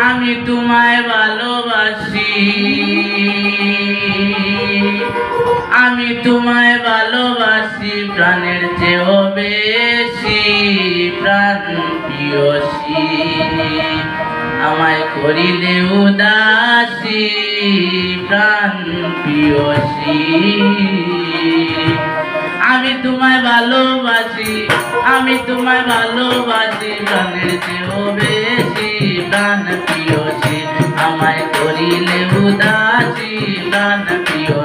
আমি তোমায় ভালোবাসি। আমি তোমায় ভালোবাসি, প্রাণের চেয়েও বেশি, প্রাণ প্রিয়সী। আমায় করিলে উদাসী, প্রাণ প্রিয়সী। আমি তোমায় ভালোবাসি, আমি তোমায় ভালোবাসি উদাসী প্রাণ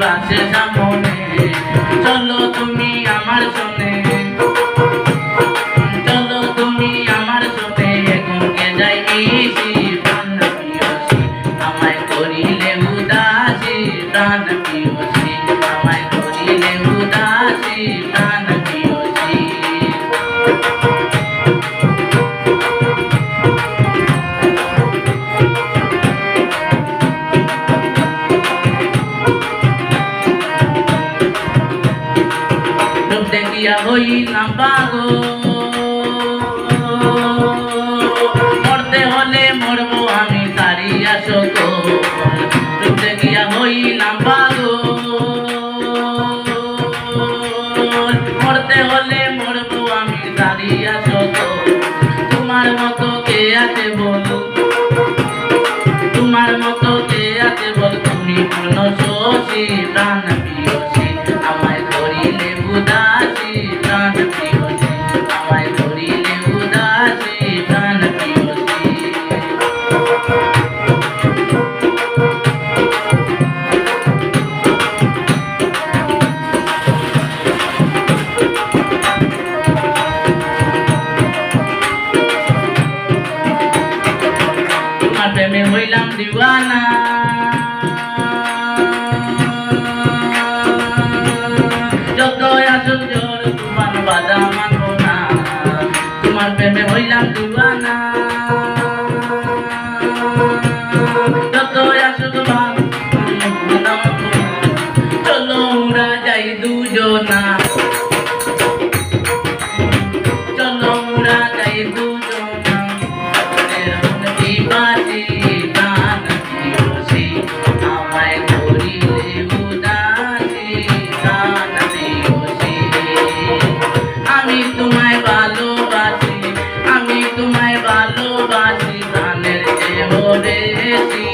বাসে সামনে চলো তুমি আমার সনে চলো তুমি আমার সাথে এখনকে যাই আমায় করিলে উদাসী প্রাণ প্রিয়সী আমায় করিলে উদাসী, প্রাণ রূপ দেখিয়া হই না পাগো মরতে হলে মরবো আমি তারিয়া শত রূপ দেখিয়া হই না পাগো মরতে হলে মরবো আমি তারিয়া শত তোমার মতো কে আছে বলো? তোমার মতো কে আছে বল? তুমি শোষী প্রাণ প্রিয়সী দিওয়ানা। যত আসুক জোর তুফান বাধা মানবো না। তোমার প্রেমে হইলাম দিওয়ানা। যত না। চলো যাই দুজনা। তোমায় ভালোবাসি গানের যে মরেছি